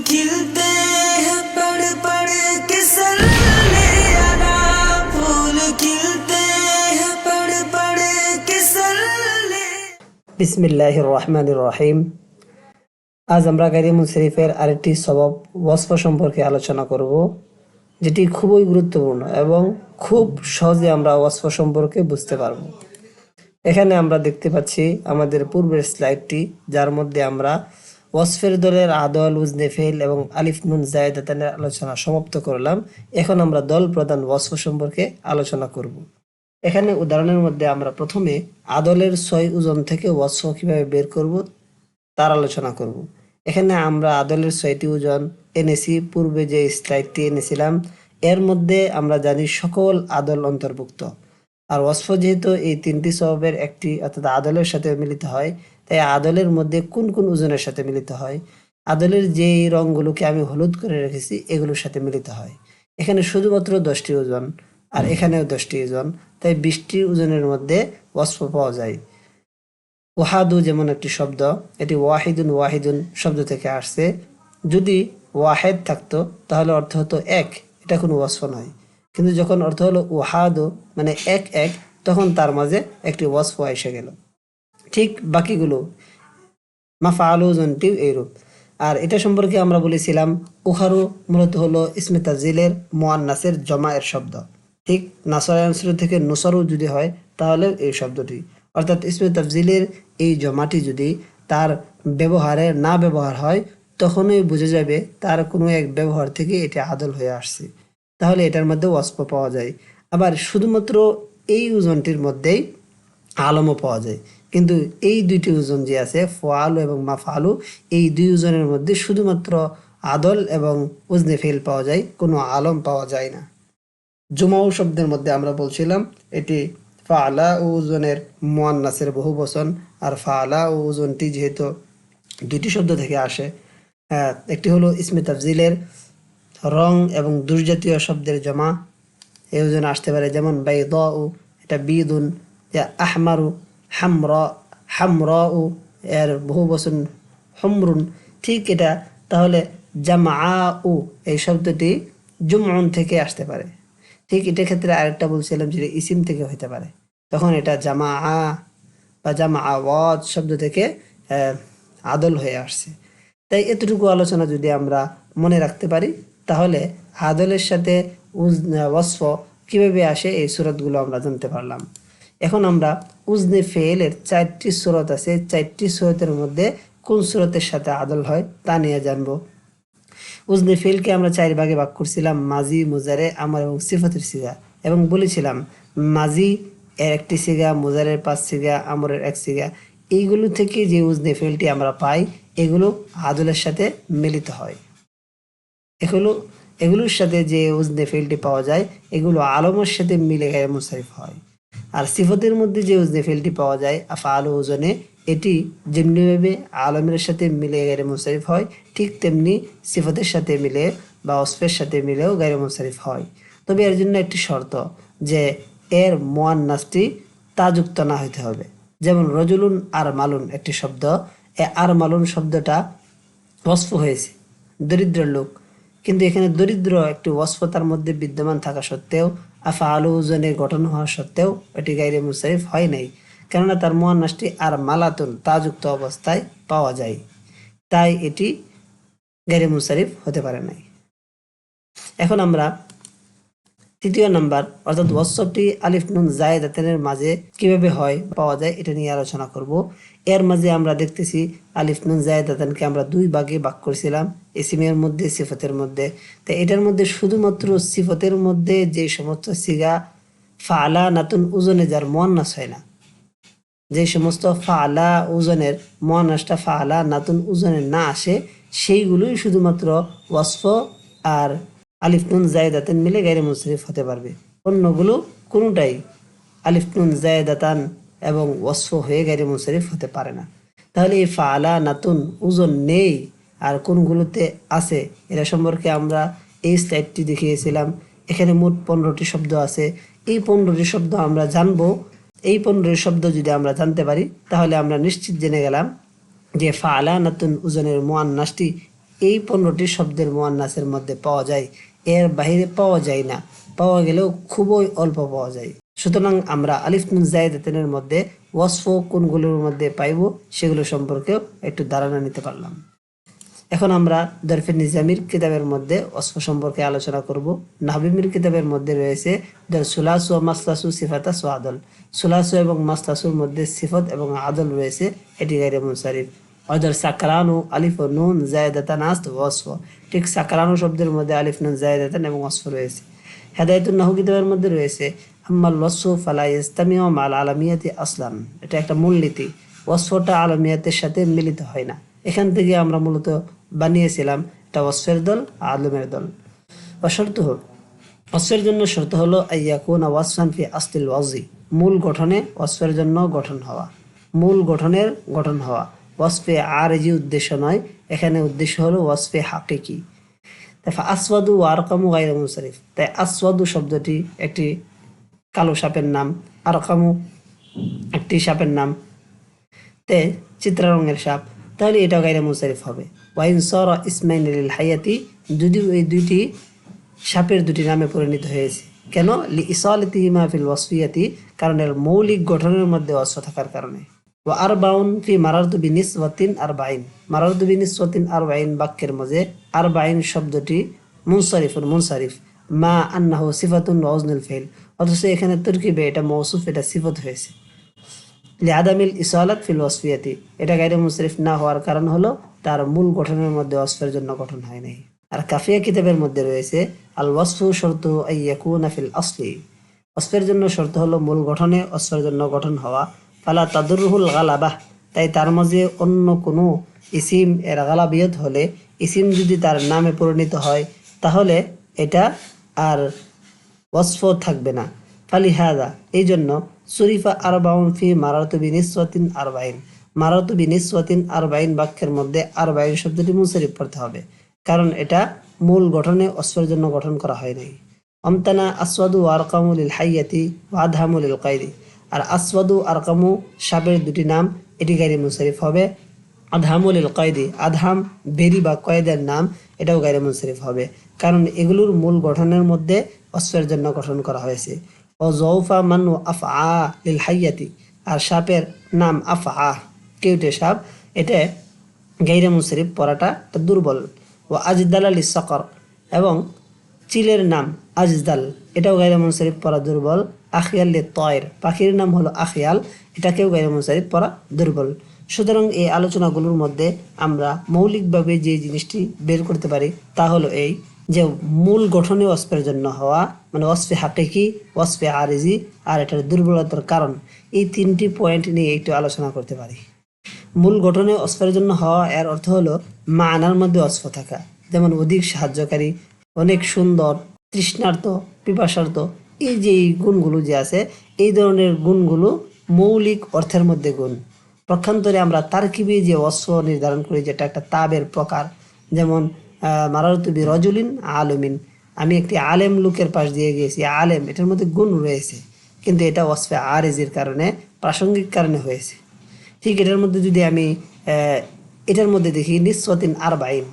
खिलते हैं पड़ पड़ के सल्ले अला फूल खिलते हैं पड़ पड़ के सल्ले বিসমিল্লাহ রহমান রহিম আজ আমরা গাইরিমুল শরীফের আরেকটি স্বভাব ওয়াসফ সম্পর্কে আলোচনা করব যেটি খুবই গুরুত্বপূর্ণ এবং খুব সহজে আমরা ওয়াসফ সম্পর্কে বুঝতে পারব এখানে আমরা দেখতে পাচ্ছি আমাদের পূর্বের স্লাইডটি যার মধ্যে আমরা ওয়াসফের দলের আদল উজনে ফেল এবং আলিফ নুন জায়দাতানের আলোচনা সমাপ্ত করলাম। এখন আমরা দল প্রধান ওয়াসফ সম্পর্কে আলোচনা করব। এখানে উদাহরণের মধ্যে আমরা প্রথমে আদলের ছয় ওজন থেকে ওয়াসফ কীভাবে বের করব তার আলোচনা করব। এখানে আমরা আদলের ছয়টি ওজন, এনেছি, পূর্বে যে স্লাইডটি এনেছিলাম, এর মধ্যে আমরা জানি সকল আদল অন্তর্ভুক্ত। আর ওয়াসফ যেহেতু এই তিনটি স্বভাবের একটি, অর্থাৎ আদলের সাথে মিলিত হয় তাই আদলের মধ্যে কোন কোন ওজনের সাথে মিলিত হয়? আদলের যে রঙগুলোকে আমি হলুদ করে রেখেছি, এগুলোর সাথে মিলিত হয়। এখানে শুধুমাত্র দশটি ওজন আর এখানেও দশটি ওজন, তাই বিশটি ওজনের মধ্যে ওয়াসফ পাওয়া যায়। ওয়াহাদু যেমন একটি শব্দ, এটি ওয়াহিদুন ওয়াহিদুন শব্দ থেকে আসছে। যদি ওয়াহেদ থাকতো, তাহলে অর্থ হতো এক, এটা কোনো ওয়াসফ নয়। কিন্তু যখন অর্থ হলো ওয়াহাদু মানে এক এক, তখন তার মাঝে একটি ওয়াসফ এসে গেল। ঠিক বাকিগুলো। মাফা আলু জনটিও এইরূপ। আর এটা সম্পর্কে আমরা বলেছিলাম উহারু মূলত হল হলো ইসমে তাজিলের মোয়ান্নাসের জমা এর শব্দ। ঠিক নাসরায়নসুর থেকে নুসরু যদি হয়, তাহলে এই শব্দটি। অর্থাৎ ইসমে তাফজিলের এই জমাটি যদি তার ব্যবহারে না ব্যবহার হয়, তখনই বোঝা যাবে তার কোনো এক ব্যবহার থেকে এটি আদল হয়ে আসছে। তাহলে এটার মধ্যে ওয়াস্প পাওয়া যায়। আবার শুধুমাত্র এই ওজনটির মধ্যেই আলমও পাওয়া যায়। কিন্তু এই দুইটি ওজন যে আছে ফোয়ালু এবং মাফালু এই দুই ওজনের মধ্যে শুধুমাত্র আদল এবং উজনে ফেল পাওয়া যায় কোনো আলম পাওয়া যায় না। জুমাউ শব্দের মধ্যে আমরা বলছিলাম এটি ফালা ও ওজনের মোয়ান্নাসের বহু বচন আর ফালা ও ওজনটি যেহেতু দুইটি শব্দ থেকে আসে হ্যাঁ, একটি হলো ইসমে তাফজিলের রং এবং দুর্জাতীয় শব্দের জমা। এই ওজন আসতে পারে যেমন বাইদ ও এটা বিদুন আহমারু হামর হামর ও এর বহু বচন হমরুন। ঠিক এটা, তাহলে জামা উ এই শব্দটি জুমউন থেকে আসতে পারে। ঠিক এটার ক্ষেত্রে আরেকটা বলছিলাম যে ইসিম থেকে হইতে পারে। তখন এটা জামা আ বা জামা আওয়াজ শব্দ থেকে আদল হয়ে আসছে। তাই এতটুকু আলোচনা যদি আমরা মনে রাখতে পারি, তাহলে আদলের সাথে ওয়াসফ কীভাবে আসে এই সুরতগুলো আমরা জানতে পারলাম। এখন আমরা উজনে ফেলের চারটি সুরত আছে, চারটি সুরতের মধ্যে কোন সুরতের সাথে আদল হয় তা নিয়ে জানব। উজনে ফেলকে আমরা চার ভাগে ভাগ করছিলাম, মাজি, মুজারে, আমার এবং সিফাতের সিগা। এবং বলেছিলাম, মাজি এর একটি সিগা, মুজারের পাঁচ সিগা, আমরের এক সিগা। এইগুলো থেকে যে উজনে ফেলটি আমরা পাই, এগুলো আদলের সাথে মিলিত হয়। এগুলো, এগুলোর সাথে যে উজনে ফেলটি পাওয়া যায়, এগুলো আলমের সাথে মিলে গায়ে মুসারিফ হয়। আর সিফতের মধ্যে যে উজনে ফেলটি পাওয়া যায় আফা আলো ওজনে, এটি যেমনিভাবে আলমের সাথে মিলে গায়ে মুসারিফ হয়, ঠিক তেমনি সিফতের সাথে মিলে বা অস্ফের সাথে মিলেও গায়ে মুসারিফ হয়। তবে এর জন্য একটি শর্ত যে এর মোয়ান নাচটি তাযুক্ত না হইতে হবে। যেমন রজুলুন আর মালুন একটি শব্দ, এ আর মালুন শব্দটা ওয়াসফ হয়েছে, দরিদ্র লোক। কিন্তু এখানে দরিদ্র একটি ওয়াসফতার মধ্যে বিদ্যমান থাকা সত্ত্বেও আফা আলু ওজনে গঠন হওয়া সত্ত্বেও এটি গাইরে মুসারিফ হয় নাই, কেননা তার মহানাসটি আর মালাতুন তাযুক্ত অবস্থায় পাওয়া যায়। তাই এটি গাইরে মুসারিফ হতে পারে নাই। এখন আমরা তৃতীয় নাম্বার, অর্থাৎ ওয়াসফটি আলিফ নুন জায়দাতেনের মাঝে কীভাবে হয় পাওয়া যায় এটা নিয়ে আলোচনা করব। এর মাঝে আমরা দেখতেছি আলিফ নুন জায়দাতানকে আমরা দুই ভাগে ভাগ করেছিলাম ইসিমের মধ্যে, সিফতের মধ্যে। তো এটার মধ্যে শুধুমাত্র সিফতের মধ্যে যে সমস্ত সিগা ফালা নাতুন ওজনে যার মহান্নাস হয় না, যে সমস্ত ফালা ওজনের মহানাসটা ফালা নাতুন ওজনে না আসে, সেইগুলোই শুধুমাত্র ওয়াসফ আর আলিফ নুন জায়দাতান মিলে গাইরে মুসরিফ হতে পারবে। অন্যগুলো কোনোটাই আলিফ নুন জায়দাতান এবং ওয়াসফ হয়ে গাইরে মুসরিফ হতে পারে না। তাহলে এই ফালা নাতুন ওজন নেই আর কোনগুলোতে আছে? এটা সম্পর্কে আমরা এই স্লাইডটি দেখিয়েছিলাম। এখানে মোট পনেরোটি শব্দ আছে। এই পনেরোটি শব্দ আমরা জানব। এই পনেরোটি শব্দ যদি আমরা জানতে পারি, তাহলে আমরা নিশ্চিত জেনে গেলাম যে ফালা নাতুন ওজনের মোয়ান্নাসটি এই পনেরোটি শব্দের মোয়ান্নাসের মধ্যে পাওয়া যায়। এর বাইরে পাওয়া যায় না। পাওয়া গেলেও খুবই অল্প পাওয়া যায়। সুতরাং আমরা আলিফ নুন মধ্যে ওয়াসফ কোনগুলোর মধ্যে পাইব সেগুলো সম্পর্কেও একটু ধারণা নিতে পারলাম। এখন আমরা দরফে নিজামির কিতাবের মধ্যে অস্ফ সম্পর্কে আলোচনা করব। নাহবিমির কিতাবের মধ্যে রয়েছে সুলাসু ও মাসলাসু সিফাতা সু আদল। সুলাসু এবং মাসলাসুর মধ্যে সিফত এবং আদল রয়েছে, এটি গাইরে মুনসারিফ। অদর সাকরানু আলিফ ও নুন জায়দাতান আস্ত ওয়াসফ ঠিক সাকরানু শব্দের মধ্যে আলিফ নুন জায়দাতান এবং ওয়াসফ রয়েছে হেদায়তুল নাহু কিতাবের মধ্যে রয়েছে আম্মাল ওয়াসফ ফালা ইস্তামিও মাল আলামিয়াতি আসলাম এটা একটা মূলনীতি ওয়াসফটা আলমিয়াতের সাথে মিলিত হয় না এখান থেকে আমরা মূলত বানিয়েছিলাম এটা ওয়াসফের দল আলমের দল অশর্ত ওয়াসফের জন্য শর্ত হলো আইয়াকুন ওয়াসফান ফি আসলিল ওয়াজি মূল গঠনে ওয়াসফের জন্য গঠন হওয়া মূল গঠনের গঠন হওয়া ওয়াসফে আর জি উদ্দেশ্য নয়। এখানে উদ্দেশ্য হলো ওয়াসফে হাকিকি তারপর আসওয়াদু আরকামু গাইর মুসারিফ তাই আসওয়াদু শব্দটি একটি কালো সাপের নাম, আরকামু একটি সাপের নাম। তে চিত্রা রঙের সাপ, তাহলে এটাও গাইরে মুসারিফ হবে। ওয়াইন সর ইসমাইন লিল হায়াতি, যদিও এই দুইটি সাপের দুটি নামে পরিণত হয়েছে। কেন? ইসালতি মাহফিল ওয়াসফিয়াতি, কারণ এর মৌলিক গঠনের মধ্যে অস্ত্র থাকার কারণে। ও আর বাউন ফি মারারতু বিনিস ওয়াতিন আর বাইন বিনিস ওয়াতিন আর বাইন বাক্যের মাঝে আর বাইন শব্দটি মুনসারিফুন মুনসারিফ। মা আন্নাহু সিফাতুন ওয়াজনুল ফেল। অথচ এখানে তরকিবে এটা মৌসুফ এটা সিফত হয়েছে। লিআদামিল ইসালাত ফিল ওয়াসফিয়াতি। এটা গাইরে মুসরিফ না হওয়ার কারণ হলো তার মূল গঠনের মধ্যে ওয়াসফের জন্য গঠন হয় নাই। আর কাফিয়া কিতাবের মধ্যে রয়েছে, আল ওয়াসফু শর্ত আইয়াকুনা ফিল আসলি। ওয়াসফের জন্য শর্ত হলো মূল গঠনে ওয়াসফের জন্য গঠন হওয়া। ফালা তাদুরহুল গালাবাহ তাই তার মাঝে অন্য কোনো ইসিম এর গালাবিয়ত হলে ইসিম যদি তার নামে পরিণত হয়, তাহলে এটা আর ওয়াসফ থাকবে না। ফালিহাদা, এই জন্য সুরিফা আরবাউন ফি মারাতু বিনিসওয়াতিন আরবাইন। মারাতু বিনিসওয়াতিন আরবাইন বাক্যের মধ্যে আরবাইন শব্দটি মুনসারিফ পড়তে হবে, কারণ এটা মূল গঠনে অস্ফের জন্য গঠন করা হয় নাই। অমতানা আসওয়াদু আরকামুল হাইয়াতি ওয়াদহামুল কাইদি আর আসওয়াদু আরকামু সাপের দুটি নাম এটি গাইরি মুনসারিফ হবে। আধামুল কয়েদি আধাম বেরি বা কয়েদের নাম এটাও গাইরে মুনসারিফ হবে। কারণ এগুলোর মূল গঠনের মধ্যে অস্ত্রের জন্য গঠন করা হয়েছে। ও জৌফা মানু আফ আ লিল হাইয়াতি, আর সাপের নাম আফ আ কেউটে সাপ এটা গাইরে মুনসারিফ পড়াটা দুর্বল। ও আজদাল আলী সকর, এবং চিলের নাম আজদাল, এটাও গাইরে মুনসারিফ পড়া দুর্বল। আখিয়াল তয়ের। পাখির নাম হলো আখিয়াল। এটাকেও গাইরে মুনসারিফ পড়া দুর্বল। সুতরাং এই আলোচনাগুলোর মধ্যে আমরা মৌলিকভাবে যে জিনিসটি বের করতে পারি তা হলো এই যে মূল গঠনে অস্পের জন্য হওয়া মানে অস্পে হাকিকি অস্পে আরিজি, আর এটার দুর্বলতার কারণ, এই তিনটি পয়েন্ট নিয়ে একটু আলোচনা করতে পারি। মূল গঠনে অস্ফের জন্য হওয়া, এর অর্থ হলো মানার মধ্যে অস্প থাকা। যেমন অধিক সাহায্যকারী, অনেক সুন্দর, তৃষ্ণার্ত পিপাসার্থ এই যে গুণগুলো যে আছে, এই ধরনের গুণগুলো মৌলিক অর্থের মধ্যে গুণ। পক্ষান্তরে আমরা তারকিবি যে অস্ত্র নির্ধারণ করি, যেটা একটা তাবের প্রকার, যেমন মারারতুবি রজুলিন আলমিন। আমি একটি আলেম লোকের পাশ দিয়ে গিয়েছি, আলেম, এটার মধ্যে গুণ রয়েছে। কিন্তু এটা ওয়াসফে আরেজির কারণে, প্রাসঙ্গিক কারণে হয়েছে। ঠিক এটার মধ্যে যদি আমি এটার মধ্যে দেখি নিঃসতিন আর বাইন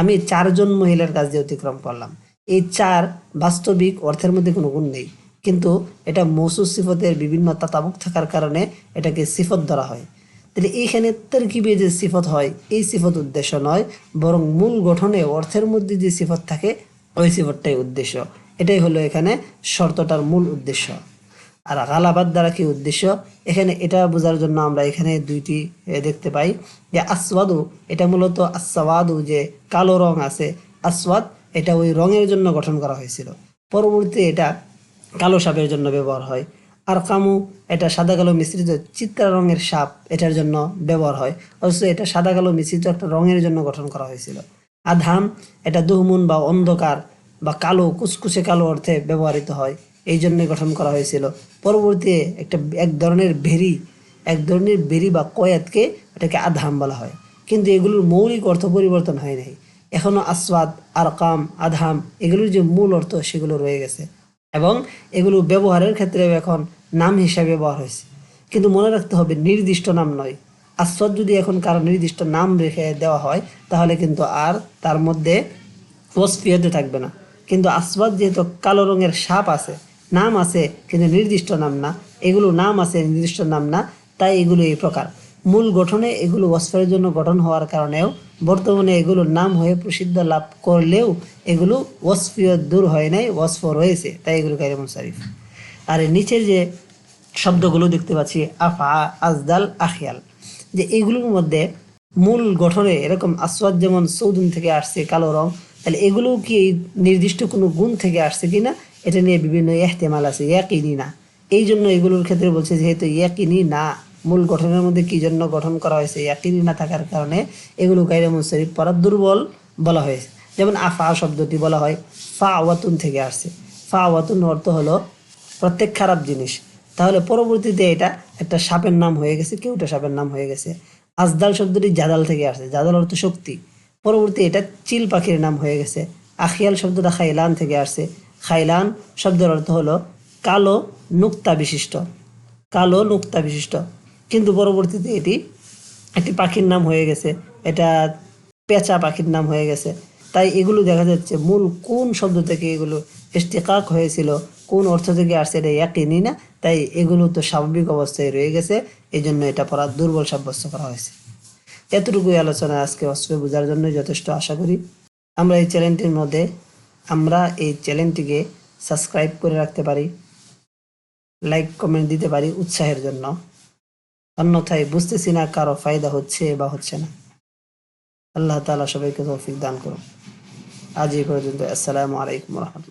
আমি চারজন মহিলার কাজ দিয়ে অতিক্রম করলাম। এই চার বাস্তবিক অর্থের মধ্যে কোনো গুণ নেই। কিন্তু এটা মৌসুস সিফতের বিভিন্ন তাতাবুক থাকার কারণে এটাকে সিফত ধরা হয়। তাহলে এইখানে তরকিবে যে সিফত হয়, এই সিফত উদ্দেশ্য নয়, বরং মূল গঠনে অর্থের মধ্যে যে সিফত থাকে, ওই সিফতটাই উদ্দেশ্য। এটাই হলো এখানে শর্তটার মূল উদ্দেশ্য। আর গালাবাদ দ্বারা কি উদ্দেশ্য? এখানে এটা বোঝার জন্য আমরা এখানে দুইটি দেখতে পাই। যে আসওয়াদু, এটা মূলত আসওয়াদু যে কালো রং আছে, আসওয়াদ এটা ওই রঙের জন্য গঠন করা হয়েছিল। পরবর্তীতে এটা কালো সাপের জন্য ব্যবহার হয়। আর কামু, এটা সাদা কালো মিশ্রিত চিত্রা রঙের সাপ, এটার জন্য ব্যবহার হয়। অথচ এটা সাদা কালো মিশ্রিত একটা রঙের জন্য গঠন করা হয়েছিল। আধাম এটা দুহমুন বা অন্ধকার বা কালো কুচকুচে কালো অর্থে ব্যবহৃত হয়। এই জন্য গঠন করা হয়েছিল। পরবর্তীতে একটা এক ধরনের ভেরি, এক ধরনের বেরি বা কয়াতকে এটাকে আধাম বলা হয়। কিন্তু এগুলোর মৌলিক অর্থ পরিবর্তন হয় নাই। এখনও আসওয়াদ, আরকাম, আধাম, এগুলোর যে মূল অর্থ সেগুলো রয়ে গেছে। এবং এগুলো ব্যবহারের ক্ষেত্রে এখন নাম হিসাবে ব্যবহার হয়েছে। কিন্তু মনে রাখতে হবে, নির্দিষ্ট নাম নয়। আসওয়াদ যদি এখন কারও নির্দিষ্ট নাম রেখে দেওয়া হয়, তাহলে কিন্তু আর তার মধ্যে ওসফিয়তে থাকবে না। কিন্তু আসওয়াদ যেহেতু কালো রঙের সাপ আছে, নাম আছে কিন্তু নির্দিষ্ট নাম না। এগুলো নাম আছে, নির্দিষ্ট নাম না, তাই এগুলো এই প্রকার। মূল গঠনে এগুলো ওয়াসফের জন্য গঠন হওয়ার কারণেও বর্তমানে এগুলোর নাম হয়ে প্রসিদ্ধ লাভ করলেও এগুলো ওয়াসফিয়ত দূর হয় নাই ওয়াসফ রয়েছে তাই এগুলো কাইরে মুনসারিফ আর নিচের যে শব্দগুলো দেখতে পাচ্ছি আফা আজদাল, আখিয়াল, যে এগুলোর মধ্যে মূল গঠনে এরকম আসওয়াদ যেমন সৌদুন থেকে আসছে কালো রং, তাহলে এগুলো কি এই নির্দিষ্ট কোনো গুণ থেকে আসছে কিনা, এটা নিয়ে বিভিন্ন এহতেমাল আছে, ইয়াকিনি না। এই জন্য এগুলোর ক্ষেত্রে বলছে যেহেতু ইয়াকিনি না। মূল গঠনের মধ্যে কি জন্য গঠন করা হয়েছে ইয়াকিনি না থাকার কারণে এগুলো গাইরে মুনসারিফ পড়া দুর্বল বলা হয়েছে। যেমন আফা শব্দটি বলা হয়, ফা ওয়াতুন থেকে আসছে। ফা ওয়াতুন অর্থ হলো প্রত্যেক খারাপ জিনিস। তাহলে পরবর্তীতে এটা একটা সাপের নাম হয়ে গেছে, কেউটা সাপের নাম হয়ে গেছে। আজদাল শব্দটি জাদাল থেকে আসছে, জাদাল অর্থ শক্তি। পরবর্তী এটা চিল পাখির নাম হয়ে গেছে। আখিয়াল শব্দটা খাইলান থেকে আসছে। খাইলান শব্দের অর্থ হলো কালো নুক্তা বিশিষ্ট। কালো নুক্তা বিশিষ্ট। কিন্তু পরবর্তীতে এটি একটি পাখির নাম হয়ে গেছে। এটা পেঁচা পাখির নাম হয়ে গেছে। তাই এগুলো দেখা যাচ্ছে মূল কোন শব্দ থেকে এগুলো ইস্তেকাক হয়েছিল, কোন অর্থ থেকে আসছে এটা একই না। তাই এগুলো তো স্বাভাবিক অবস্থায় রয়ে গেছে। এই জন্য এটা পড়া দুর্বল সাব্যস্ত করা হয়েছে। এতটুকুই আলোচনা আজকে অস্ত্র বোঝার জন্য যথেষ্ট আশা করি। আমরা এই চ্যানেলটির মধ্যে, আমরা এই চ্যানেলটিকে সাবস্ক্রাইব করে রাখতে পারি, লাইক, কমেন্ট দিতে পারি উৎসাহের জন্য। অন্যথায় বুঝতেছি না কারও ফায়দা হচ্ছে বা হচ্ছে না। আল্লাহ তালা সবাইকে তৌফিক দান করুন। আজ এই পর্যন্ত। আসসালামু আলাইকুম রহমতুল্লাহ।